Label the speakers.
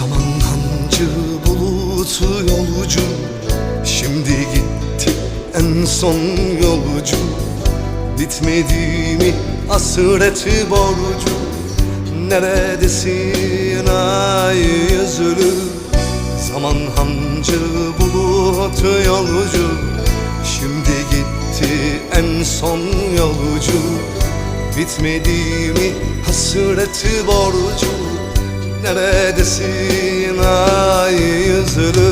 Speaker 1: Zaman hancı bulutu yolcu. Şimdi gitti en son yolcu. Bitmedi mi asreti borcu. Neredesin ay yüzlü? Zaman hancı bulutu yolcu. Şimdi gitti en son yolcu. Bitmedi mi hasreti borcu. Neredesin ay yüzlü